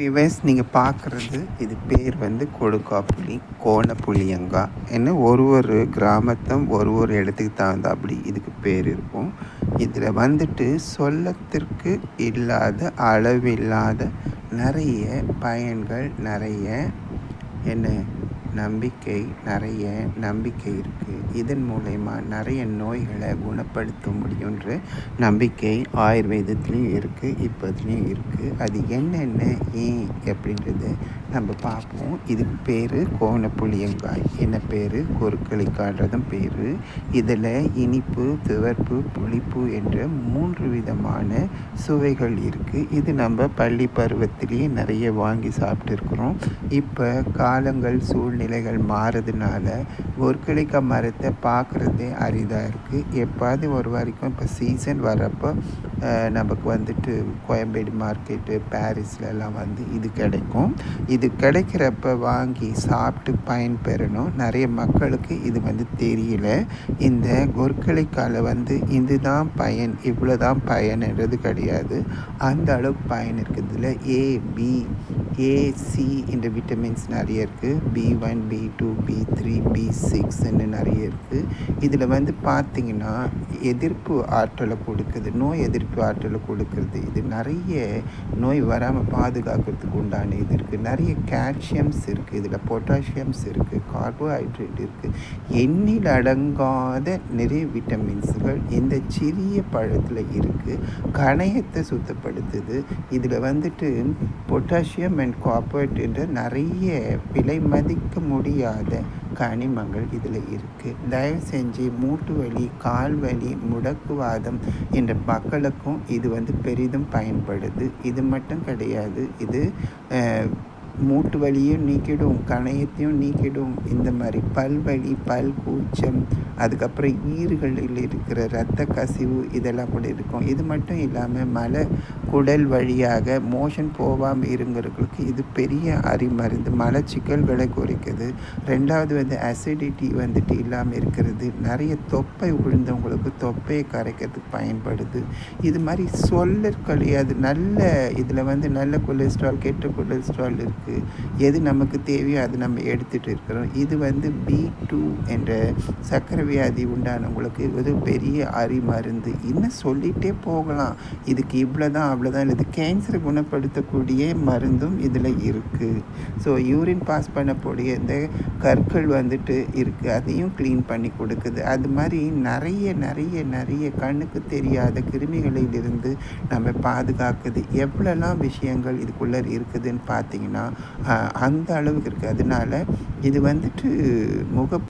விவஸ் நீங்கள் பார்க்குறது இது பேர் வந்து கொடுக்காப்புளி கோணப்புளியங்கா. என்ன ஒரு ஒரு கிராமத்தும் ஒரு ஒரு இடத்துக்கு தகுந்த அப்படி இதுக்கு பேர் இருக்கும். இதில் வந்துட்டு சொல்லத்திற்கு இல்லாத அளவில்லாத நிறைய பயன்கள் நிறைய என்ன நம்பிக்கை நிறைய நம்பிக்கை இருக்குது இதன் மூலயமா நிறைய நோய்களை குணப்படுத்த முடியுன்ற நம்பிக்கை ஆயுர்வேதத்துலேயும் இருக்குது இப்போதுலேயும் இருக்குது அது என்னென்ன ஏன் அப்படின்றது நம்ம பார்ப்போம். இதுக்கு பேர் கோணப்புளியங்காய் என்ன பேர்? கொருக்களிக்கான்றதும் பேர். இதில் இனிப்பு துவர்ப்பு புளிப்பு என்ற மூன்று விதமான சுவைகள் இருக்குது இது நம்ம பள்ளி பருவத்திலேயே நிறைய வாங்கி சாப்பிட்டுருக்குறோம். இப்போ காலங்கள் சூழ்நிலை நிலைகள் மாறுறதுனால ஒர்க்கலிக்காய் மரத்தை பார்க்குறதே அரிதாக இருக்குது எப்பாவது ஒரு வரைக்கும் இப்போ சீசன் வர்றப்போ நமக்கு வந்துட்டு கோயம்பேடு மார்க்கெட்டு பாரிஸ்லலாம் வந்து இது கிடைக்கும். இது கிடைக்கிறப்ப வாங்கி சாப்பிட்டு பயன்பெறணும் நிறைய மக்களுக்கு இது வந்து தெரியல. இந்த கொர்க்கலிக்கால வந்து இதுதான் பயன் இவ்வளோ தான் பயன்ன்றது கிடையாது. அந்த அளவுக்கு பயன் இருக்குது இதில் ஏ பி ஏசி என்ற விட்டமின்ஸ் நிறைய இருக்குது B one B two B three B சிக்ஸ்ன்னு நிறைய இருக்குது இதில் வந்து பார்த்திங்கன்னா எதிர்ப்பு ஆற்றலை கொடுக்குது நோய் எதிர்ப்பு ஆற்றலை கொடுக்குறது இது நிறைய நோய் வராமல் பாதுகாக்கிறதுக்கு உண்டான இது இருக்குது நிறைய கால்சியம்ஸ் இருக்குது இதில் பொட்டாசியம்ஸ் இருக்குது கார்போஹைட்ரேட் இருக்குது எண்ணில் அடங்காத நிறைய விட்டமின்ஸுகள் இந்த சிறிய பழத்தில் இருக்குது கணையத்தை சுத்தப்படுத்துது. இதில் வந்துட்டு பொட்டாசியம் அண்ட் காப்பர்ட் என்ற நிறைய விலை மதிக்க முடியாத கனிமங்கள் இதில் இருக்குது தயவு செஞ்சு மூட்டு வலி கால் வலி முடக்குவாதம் என்ற மக்களுக்கும் இது வந்து பெரிதும் பயன்படுது. இது மட்டும் கிடையாது. இது மூட்டு வலியும் நீக்கிடும் கணையத்தையும் நீக்கிடும். இந்த மாதிரி பல்வலி பல் கூச்சம் அதுக்கப்புறம் ஈறுகளில் இருக்கிற இரத்த கசிவு இதெல்லாம் கூட இருக்கும். இது மட்டும் இல்லாமல் மலை குடல் வழியாக மோஷன் போகாமல் இருங்கிறவங்களுக்கு இது பெரிய அரிமருந்து மலச்சிக்கல்களை குறைக்குது. ரெண்டாவது வந்து அசிடிட்டி வந்துட்டு இல்லாமல் இருக்கிறது. நிறைய தொப்பை விழுந்தவங்களுக்கு தொப்பையை கரைக்கிறதுக்கு பயன்படுது. இது மாதிரி சொல்ல கழியாது நல்ல இதில் வந்து நல்ல கொலஸ்ட்ரால் கெட்ட கொலஸ்ட்ரால் இருக்குது எது நமக்கு தேவையோ அது நம்ம எடுத்துகிட்டு இருக்கிறோம். இது வந்து பி டூ என்ற சக்கரை வியாதி உண்டானவங்களுக்கு இது பெரிய அரிமருந்து. இன்னும் சொல்லிகிட்டே போகலாம். இதுக்கு இவ்வளோ தான் அவ்வளோதான் இது கேன்சரை குணப்படுத்தக்கூடிய மருந்தும் இதில் இருக்குது ஸோ யூரின் பாஸ் பண்ணக்கூடிய இந்த கற்கள் வந்துட்டு இருக்குது அதையும் க்ளீன் பண்ணி கொடுக்குது. அது மாதிரி நிறைய நிறைய நிறைய கண்ணுக்கு தெரியாத கிருமிகளிலிருந்து நம்ம பாதுகாக்குது. எவ்வளோலாம் விஷயங்கள் இதுக்குள்ளே இருக்குதுன்னு பார்த்தீங்கன்னா அந்த அளவுக்கு இருக்குது அதனால இது வந்துட்டு முக